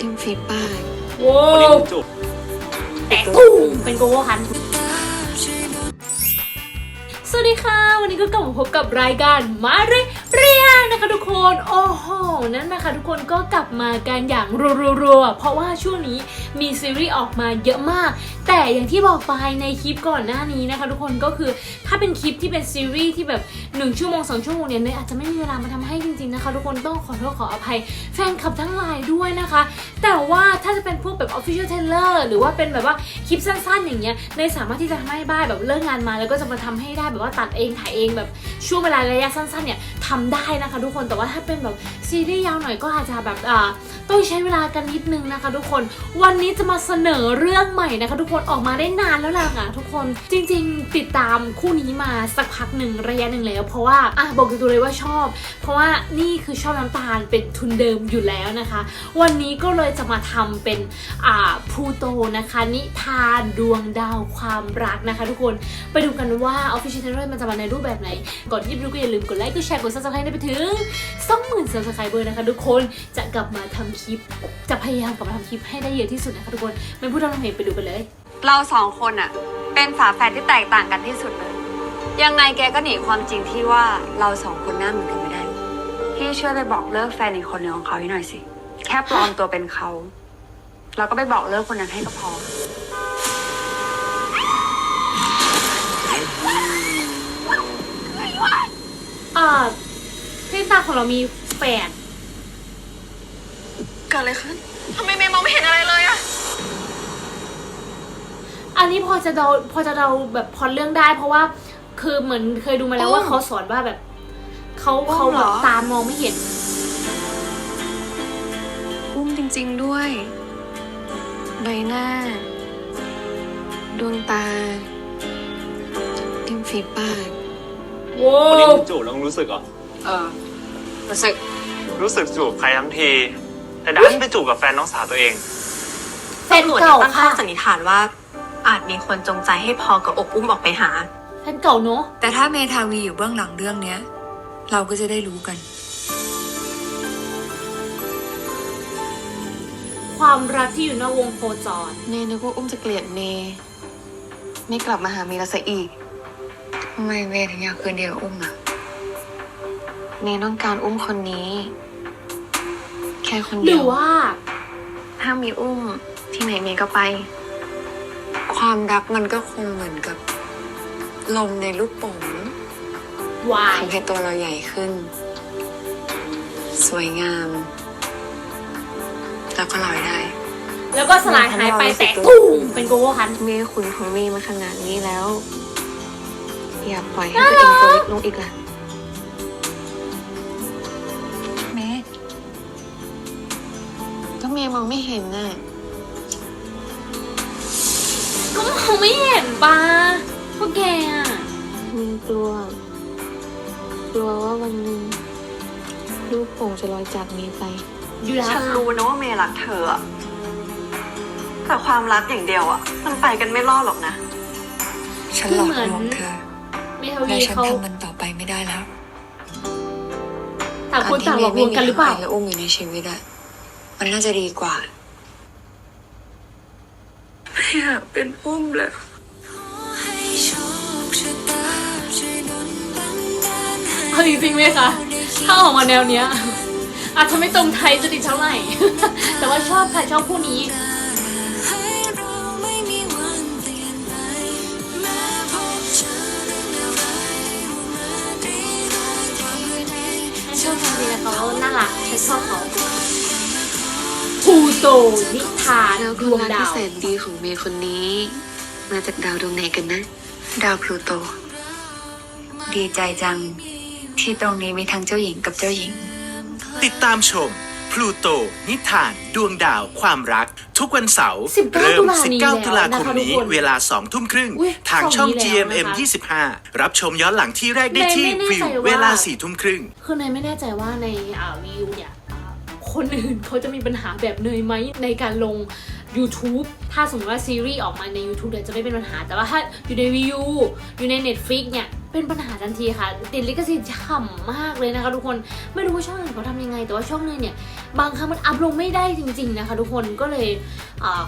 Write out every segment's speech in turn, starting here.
ทิมฟีป้าโว้าวแตกตุ้มเป็นโกโก้คัน สวัสดีค่ะ วันนี้ก็กลับมาพบกับรายการมาเรีย เรียนนะคะทุกคน โอ้โห นั่นนะคะทุกคนก็กลับมากันอย่างรัวๆเพราะว่าช่วงนี้มีซีรีส์ออกมาเยอะมาก แต่อย่างที่บอกไปในคลิปก่อนหน้านี้นะคะ ทุกคนก็คือถ้าเป็นคลิปที่เป็นซีรีส์ที่แบบ 1 ชั่วโมง 2 ชั่วโมงเนี่ยเนยอาจจะไม่มีเวลามาทำให้จริงๆนะคะ ทุกคนต้องขอโทษขออภัยแฟนคลับทั้งหลายด้วยนะคะ แต่ว่าถ้าจะเป็นพวกแบบ Official t a i l e r หรือว่าเป็นแบบว่าคลิปสั้นๆ อย่างเงี้ยเนยสามารถที่จะทำให้บ้ายแบบเลิกงานมา แล้วก็จะมาทำให้ได้แบบว่าตัดเองถ่ายเองแบบช่วงเวลาระยะสั้นๆเนี่ยทำได้นะคะทุกคนแต่ว่าถ้าเป็นแบบซีรีส์ยาวหน่อยก็อาจจะแบบอ่าต้องใช้เวลากันนิดนึงนะคะ ทุกคนวันนี้จะมาเสนอเรื่องใหม่นะคะ ทุกคนออกมาได้นานแล้วล่ะค่ะทุกคนจริง ๆ ติดตามคู่นี้มาสักพักหนึ่งระยะหนึ่งแล้ว เพราะว่าอะบอกตัวเลยว่าชอบ เพราะว่านี่คือชอบน้ำตาลเป็นทุนเดิมอยู่แล้วนะคะ วันนี้ก็เลยจะมาทำเป็นอ่าพูโตนะคะ นิทานดวงดาวความรักนะคะ ทุกคนไปดูกันว่า Official Trailer มันจะมาในรูปแบบไหนก่อนที่จะไปดูก็อย่าลืมกดไลค์กดแชร์กด subscribe ให้ไปถึง20,000 subscriber นะคะทุกคนจะกลับมาทำคลิป จะพยายามกลับมาทำคลิปให้ได้เยอะที่สุดนะคะทุกคนไม่พูดทำเพลงไปดูกันเลย เราสองคนอะเป็นฝาแฝดที่แตกต่างกันที่สุดเลย ยังไงแกก็หนีความจริงที่ว่าเราสองคนหน้าเหมือนกันไม่ได้ พี่ช่วยไปบอกเลิกแฟนอีกคนหนึ่งของเขาให้หน่อยสิ แค่ปลอมตัวเป็นเขาเราก็ไปบอกเลิกคนนั้นให้ก็พอ ของเรามีแฝดเกิดอะไรขึ้นทำไมเมย์มองไม่เห็นอะไรเลยอะอันนี้พอจะเดาพอจะเดาแบบพล็อดเรื่องได้ เพราะว่าคือเหมือนเคยดูมาแล้วว่าเขาสอนว่าแบบเขาเขาแบบตามองไม่เห็น อุ้มจริง ๆด้วย ใบหน้า ดวงตาริมฝีปาก โว้วันนี้วผมจูบแล้วมึงรู้สึกเหรอ เออ รู้สึกรู้สึกจูบใครทั้งที แต่ดันไปจูบกับแฟนน้องสาวตัวเองแฟนเก่าตั้งข้ค่ะอสันนิษฐานว่า อาจมีคนจงใจให้พอกับอบอุ้มออกไปหา แฟนเก่าเนอะแต่ถ้าเมทาวีอยู่เบื้องหลังเรื่องเนี้ย เราก็จะได้รู้กัน ความรักที่อยู่นอกวงโคจรเมย์นึกว่าอุ้มจะเกลียดเมย์ไม่กลับมาหาเมย์แล้วซะอีกทำไมเมถึงอยากคืนเดียวกับอุ้มอะ เมย์ต้องการอุ้มคนนี้ แค่คนหเดีรืยอวว่า ถ้ามีอุ้มที่ไหนเมย์ก็ไป ความรักมันก็คงเหมือนกับ ลมในลูกโป่งวาย ทำให้ตัวเราใหญ่ขึ้น สวยงาม แล้วก็ลอยได้ แล้วก็สลายหายไปแตกตุ้มเป็นโกโก้คัน เมย์ขุนของเมย์มาขนาดนี้แล้ว อย่าปล่อยให้ตัวเองตัวเล็กลงอีกล่ะ มย์มองไม่เห็นน่ะก็มองไม่เห็นปะพวกแกอะเมย์กลัว กลัวว่าวันหนึ่งลูกโป่งจะลอยจากเมย์ไป อยู่แล้วฉันรู้นะว่าเมย์รักเธออะแต่ความรักอย่างเดียวอะมันไปกันไม่รอดหรอกนะ ฉันหลอกลวงเธอเมทาและวีฉันเขาทำมันต่อไปไม่ได้แล้วต่างคนต่างหลอกลวงกันหรือเปล่ากที่มย์ไม่มีใคและอุ้มอยู่ในชีวิตอะ มันน่าจะดีกว่าอยากเป็นอุ้มเลย เอาจริงๆไหมคะ ถ้าออกมาแนวเนี้ย อาจจะไม่ตรงไทยจะติดเท่าไหร่ แต่ว่าชอบค่ะชอบคู่นี้ ชอบคนนี้เขาน่ารักฉันชอบเขา พูโตนิทานแล้วดก็วงรักดาที่วแสนดีของเมย์คนนี้ มาจากดาวดวงไหนกันนะ ดาวพลูโต ดีใจจัง ที่ตรงนี้มีทั้งเจ้าหญิงกับเจ้าหญิง ติดตามชม พลูโต นิทาน ดวงดาว ความรัก ทุกวันเสาร์19เริ่ม ตุลานี้19 ตุลาคมนี้แล้วนะคะทุกคนเวลา 2 ทุ่มครึ่ง อุ๊ยทางช่องช่องนี้แล้ว GMM นะคะ25 รับชมย้อนหลังที่แรกได้ที่ไม่แน่วิใจวว่า เวลา 4 ทุ่มครึ่ง คือเนยไม่แน่ใจว่าในอ่าวิวเนี่ยอ่า คนอื่นเขาจะมีปัญหาแบบเนยไหมในการลง YouTube ถ้าสมมติว่าซีรีส์ออกมาใน YouTube เดี๋ยวจะไม่เป็นปัญหา แต่ว่าถ้าอยู่ในวิวอยู่ใน Netflix เนี่ย เป็นปัญหาทันทีค่ะ ติดลิขสิทธิ์ฉ่ำมากเลยนะคะ ทุกคนไม่รู้ว่าช่องอื่นเขาทำยังไง แต่ว่าช่องนึงเนี่ย บางครั้งมันอัพลงไม่ได้จริง ๆนะคะ ทุกคนก็เลย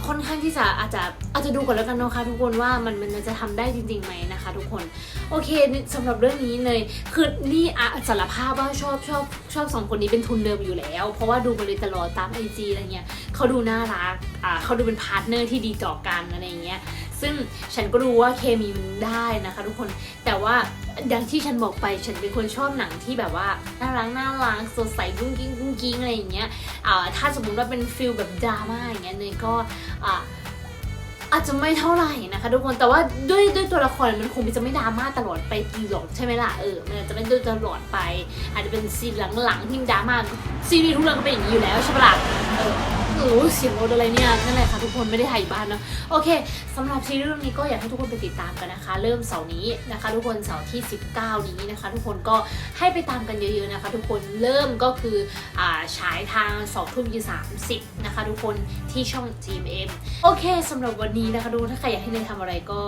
ค่อนข้างที่จะอาจจะอาจจะดูก่อนแล้วกันนะคะทุกคนว่ามันมันจะทำได้จริงๆไหมนะคะ ทุกคนโอเคสำหรับเรื่องนี้เลยคือนี่อะสารภาพว่าชอบชอบชอบสองคนนี้เป็นทุนเดิมอยู่แล้ว เพราะว่าดูมาเลยตลอดตามไอจีอะไรเงี้ยเขาดูน่ารักอ่าเขาดูเป็นพาร์ทเนอร์ที่ดีต่อกันอะไรเงี้ย ซึ่งฉันก็รู้ว่าเคมีมันได้นะคะทุกคนแต่ว่าอย่างที่ฉันบอกไปฉันเป็นคนชอบหนังที่แบบว่าน่ารักน่ารักสดใสกุ้งกิ้งกุ้งกิ้งอะไรอย่างเงี้ยอ่าถ้าสมมติว่าเป็นฟิลแบบดราม่าอย่างเงี้ยเนยก็อาอาจจะไม่เท่าไหร่นะคะทุกคนแต่ว่าด้วยด้วยตัวละครมันคงจะไม่ดราม่าตลอดไปกี่หรอกใช่ไหมล่ะเออมันอาจจะไม่ด้วยตลอดไป อาจจะเป็นซีนหลังๆที่ดราม่าซีรีส์ทุกเรื่องก็เป็นอย่างนี้อยู่แล้วใช่ปะล่ะเออ โอ้เสียงรถอะไรเนี่ยนั่นแหละค่ะทุกคนไม่ได้ถ่ายอยู่บ้านเนะโอเคสำหรับซีรีส์เรื่องนี้ก็อยากให้ทุกคนไปติดตามกันนะคะ เริ่มเสาร์นี้นะคะ ทุกคนเสาร์ที่ 19 นี้นะคะ ทุกคนก็ให้ไปตามกันเยอะๆนะคะ ทุกคนเริ่มก็คืออ่าฉายทาง2ทุ่มยี่สามสิบนะคะทุกคนที่ช่อง GMM โอเคสำหรับวันนี้นะคะทุกคนถ้าใครอยากให้เนยทำอะไรก็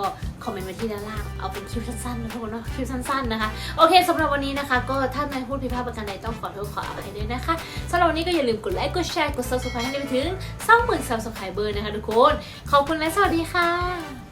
คอมเมนต์ไว้ที่ด้านล่างเอาเป็นคลิปสั้นๆนะทุกคนเนาะคลิปสั้นๆนะคะโอเคสำหรับวันนี้นะคะ ก็ถ้าเนยพูดผิดพลาดประการใดต้องขอโทษขออภัยด้วยนะคะสำหรับวันนี้ก็อย่าลืมกดไลค์กดแชร์กด subscribe ให้ได้ไปถึงง 20,000 subscriber นะคะทุกคน ขอบคุณและสวัสดีค่ะ